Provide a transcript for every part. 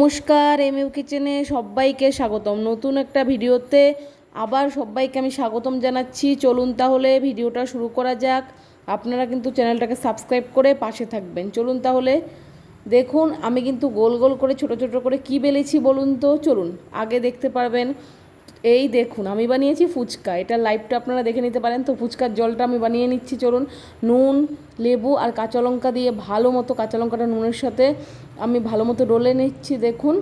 নমস্কার M U কিচেনে সবাইকে স্বাগতম। নতুন একটা ভিডিওতে আবার সবাইকে আমি স্বাগতম জানাচ্ছি। চলুন তাহলে ভিডিওটা শুরু করা যাক। আপনারা কিন্তু চ্যানেলটাকে সাবস্ক্রাইব করে পাশে থাকবেন। চলুন তাহলে দেখুন, আমি কিন্তু গোল গোল করে, ছোট ছোট করে কি বেলেছি বলুন তো? চলুন, আগে দেখতে পারবেন। এই দেখুন, আমি বানিয়েছি ফুচকা। এটা লাইভটা আপনারা দেখে নিতে পারেন। তো ফুচকার জলটা আমি বানিয়ে নিচ্ছি। চলুন, নুন, লেবু আর কাঁচা লঙ্কা দিয়ে ভালো মতো কাঁচা লঙ্কাটা নুনের সাথে আমি ভালো মতো ডলে নিচ্ছি, দেখুন।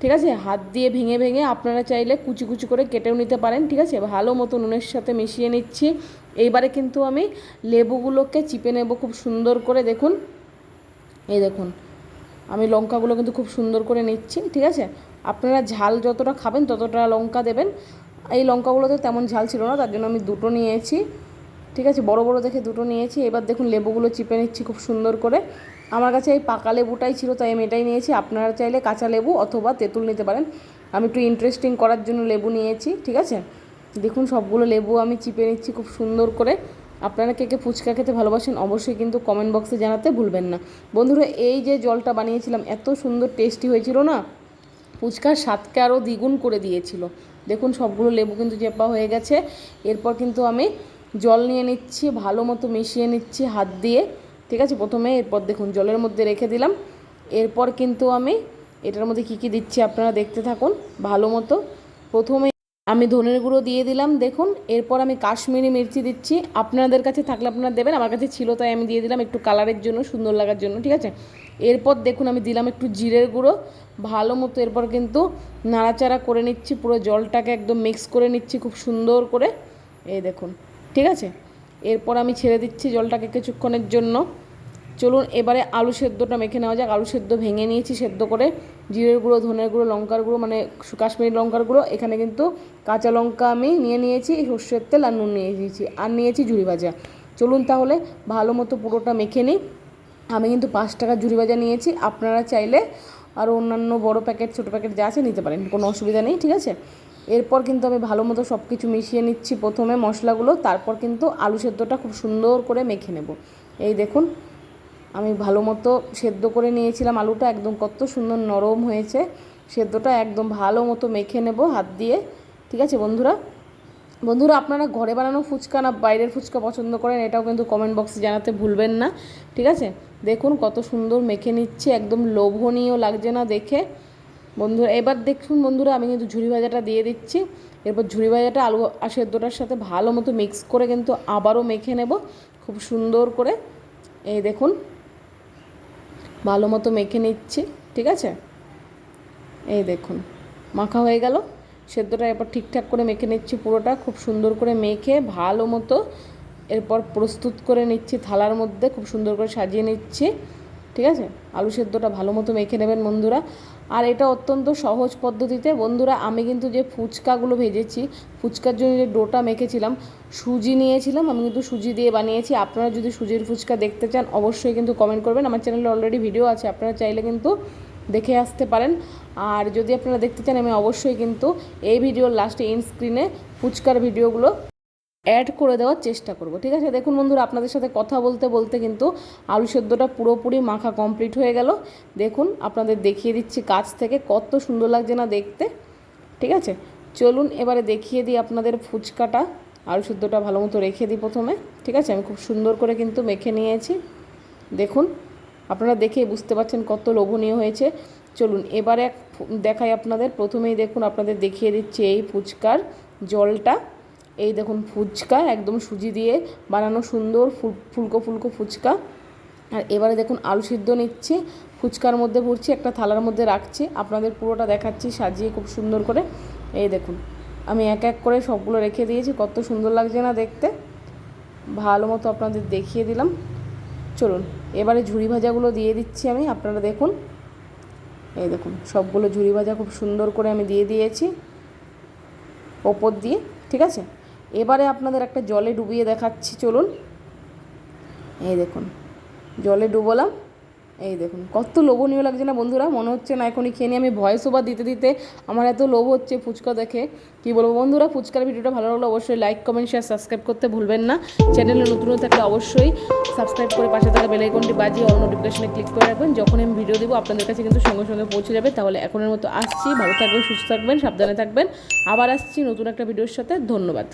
ঠিক আছে? হাত দিয়ে ভেঙে ভেঙে আপনারা চাইলে কুচি কুচি করে কেটেও নিতে পারেন, ঠিক আছে? ভালো মতো নুনের সাথে মিশিয়ে নিচ্ছি। এইবারে কিন্তু আমি লেবুগুলোকে চিপে নেব খুব সুন্দর করে, দেখুন। এই দেখুন, আমি লঙ্কাগুলো কিন্তু খুব সুন্দর করে নিচ্ছি, ঠিক আছে? আপনারা ঝাল যতটা খাবেন ততটা লঙ্কা দেবেন। এই লঙ্কাগুলোতে তেমন ঝাল ছিল না, তার জন্য আমি দুটো নিয়েছি, ঠিক আছে? বড় বড় দেখে দুটো নিয়েছি। এবার দেখুন লেবুগুলো চিপে নিচ্ছি খুব সুন্দর করে। আমার কাছে এই পাকা লেবুটাই ছিল, তাই আমি এটাই নিয়েছি। আপনারা চাইলে কাঁচা লেবু অথবা তেঁতুল নিতে পারেন। আমি একটু ইন্টারেস্টিং করার জন্য লেবু নিয়েছি, ঠিক আছে? দেখুন, সবগুলো লেবু আমি চিপে নিচ্ছি খুব সুন্দর করে। আপনারা কে কে ফুচকা খেতে ভালোবাসেন অবশ্যই কিন্তু কমেন্ট বক্সে জানাতে ভুলবেন না। বন্ধুরা, এই যে জলটা বানিয়েছিলাম, এত সুন্দর টেস্টি হয়েছিল না? ফুচকার স্বাদকে আরও দ্বিগুণ করে দিয়েছিল। দেখুন, সবগুলো লেবু কিন্তু চেপা হয়ে গেছে। এরপর কিন্তু আমি জল নিয়ে নিচ্ছি, ভালো মতো মিশিয়ে নিচ্ছি হাত দিয়ে। ঠিক আছে, প্রথমে এরপর দেখুন, জলের মধ্যে রেখে দিলাম। এরপর কিন্তু আমি এটার মধ্যে কী কী দিচ্ছি আপনারা দেখতে থাকুন, ভালো মতো। প্রথমে আমি ধনের গুঁড়ো দিয়ে দিলাম, দেখুন। এরপর আমি কাশ্মীরি মির্চি দিচ্ছি। আপনাদের কাছে থাকলে আপনারা দেবেন, আমার কাছে ছিল তাই আমি দিয়ে দিলাম একটু কালারের জন্য, সুন্দর লাগার জন্য, ঠিক আছে? এরপর দেখুন, আমি দিলাম একটু জিরের গুঁড়ো। ভালো মতো এরপর কিন্তু নাড়াচাড়া করে নিচ্ছি, পুরো জলটাকে একদম মিক্স করে নিচ্ছি খুব সুন্দর করে। এই দেখুন, ঠিক আছে? এরপর আমি ছেড়ে দিচ্ছি জলটাকে কিছুক্ষণের জন্য। চলুন, এবারে আলু সেদ্ধটা মেখে নেওয়া যাক। আলু সেদ্ধ ভেঙে নিয়েছি সেদ্ধ করে। জিরের গুঁড়ো, ধনের গুঁড়ো, লঙ্কার গুঁড়ো মানে কাশ্মীরি লঙ্কার গুঁড়ো। এখানে কিন্তু কাঁচা লঙ্কা আমি নিয়ে নিয়েছি, সর্ষের তেল আর নুন নিয়ে নিয়েছি আর নিয়েছি ঝুড়ি ভাজা। চলুন তাহলে ভালো মতো পুরোটা মেখে নিই। আমি কিন্তু পাঁচ টাকা ঝুড়ি ভাজা নিয়েছি। আপনারা চাইলে আরও অন্যান্য বড় প্যাকেট, ছোটো প্যাকেট যা আছে নিতে পারেন, কোনো অসুবিধা নেই, ঠিক আছে? এরপর কিন্তু আমি ভালো মতো সব কিছু মিশিয়ে নিচ্ছি প্রথমে মশলাগুলো, তারপর কিন্তু আলু সেদ্ধটা খুব সুন্দর করে মেখে নেব। এই দেখুন, আমি ভালো মতো সেদ্ধ করে নিয়েছিলাম আলুটা, একদম কত সুন্দর নরম হয়েছে। সেদ্ধটা একদম ভালো মতো মেখে নেব হাত দিয়ে, ঠিক আছে বন্ধুরা? বন্ধুরা, আপনারা ঘরে বানানো ফুচকা না বাইরের ফুচকা পছন্দ করেন, এটাও কিন্তু কমেন্ট বক্সে জানাতে ভুলবেন না, ঠিক আছে? দেখুন কত সুন্দর মেখে নিচ্ছে, একদম লোভনীয় লাগছে না দেখে। বন্ধুরা, এবার দেখুন বন্ধুরা, আমি কিন্তু ঝুড়ি ভাজাটা দিয়ে দিচ্ছি। এরপর ঝুড়ি ভাজাটা, আলু আর সেদ্ধটার সাথে ভালো মতো মিক্স করে কিন্তু আবারও মেখে নেব। খুব সুন্দর করে, এই দেখুন, ভালো মতো মেখে নিচ্ছি, ঠিক আছে? এই দেখুন, মাখা হয়ে গেল। সেদ্ধটা এরপর ঠিকঠাক করে মেখে নিচ্ছি পুরোটা, খুব সুন্দর করে মেখে ভালো মতো। এরপর প্রস্তুত করে নিচ্ছি থালার মধ্যে, খুব সুন্দর করে সাজিয়ে নিচ্ছি। ঠিক আছে? আলু সেদ্ধটা ভালো মতো মেখে নেবেন বন্ধুরা। আর এটা অত্যন্ত সহজ পদ্ধতিতে বন্ধুরা, আমি কিন্তু যে ফুচকাগুলো ভেজেছি, ফুচকার জন্য যে ডোটা মেখেছিলাম, সুজি নিয়েছিলাম, আমি কিন্তু সুজি দিয়ে বানিয়েছি। আপনারা যদি সুজির ফুচকা দেখতে চান, অবশ্যই কিন্তু কমেন্ট করবেন। আমার চ্যানেলে অলরেডি ভিডিও আছে, আপনারা চাইলে কিন্তু দেখে আসতে পারেন। আর যদি আপনারা দেখতে চান, আমি অবশ্যই কিন্তু এই ভিডিওর লাস্টে ইন স্ক্রিনে ফুচকার ভিডিওগুলো অ্যাড করে দেওয়ার চেষ্টা করব, ঠিক আছে? দেখুন বন্ধুরা, আপনাদের সাথে কথা বলতে বলতে কিন্তু আলু সেদ্ধটা পুরোপুরি মাখা কমপ্লিট হয়ে গেল। দেখুন, আপনাদের দেখিয়ে দিচ্ছি কাছ থেকে, কত সুন্দর লাগছে না দেখতে, ঠিক আছে? চলুন এবারে দেখিয়ে দিই আপনাদের ফুচকাটা, আলু সেদ্ধটা ভালো মতো রেখে দিই প্রথমে, ঠিক আছে? আমি খুব সুন্দর করে কিন্তু মেখে নিয়েছি। দেখুন, আপনারা দেখেই বুঝতে পারছেন কত লোভনীয় হয়েছে। চলুন, এবারে দেখাই আপনাদের। প্রথমেই দেখুন, আপনাদের দেখিয়ে দিচ্ছি এই ফুচকার জলটা। এই দেখুন ফুচকা, একদম সুজি দিয়ে বানানো সুন্দর ফুলকো ফুলকো ফুচকা। আর এবারে দেখুন আলু সিদ্ধ নিচ্ছি, ফুচকার মধ্যে ভরছি, একটা থালার মধ্যে রাখছি। আপনাদের পুরোটা দেখাচ্ছি, সাজিয়ে খুব সুন্দর করে। এই দেখুন, আমি এক এক করে সবগুলো রেখে দিয়েছি, কত সুন্দর লাগছে না দেখতে। ভালো মতো আপনাদের দেখিয়ে দিলাম। চলুন, এবারে ঝুড়ি ভাজাগুলো দিয়ে দিচ্ছি আমি, আপনারা দেখুন। এই দেখুন, সবগুলো ঝুড়ি ভাজা খুব সুন্দর করে আমি দিয়ে দিয়েছি, ওপর দিয়ে, ঠিক আছে? এবারে আপনাদের একটা জলে ডুবিয়ে দেখাচ্ছি, চলুন। এই দেখুন, জলে ডুবোলাম। এই দেখুন, কত লোভনীয় লাগছে না বন্ধুরা, মনে হচ্ছে না এখনই খেয়ে নিয়ে আমি ভয়েস ওভার দিতে দিতে আমার এত লোভ হচ্ছে ফুচকা দেখে। কি বলব বন্ধুরা, ফুচকার ভিডিওটা ভালো লাগলে অবশ্যই লাইক কমেন্ট শেয়ার সাবস্ক্রাইব করতে ভুলবেন না। চ্যানেলে নতুন থাকলে অবশ্যই সাবস্ক্রাইব করে পাশে থাকা বেল আইকনটি বাজিয়ে অল নোটিফিকেশনে ক্লিক করে রাখবেন। যখন আমি ভিডিও দেবো, আপনাদের কাছে কিন্তু সঙ্গে সঙ্গে পৌঁছে যাবে। তাহলে এখনের মতো আসছি, ভালো থাকবেন, সুস্থ থাকবেন, সাবধানে থাকবেন। আবার আসছি নতুন একটা ভিডিওর সাথে। ধন্যবাদ।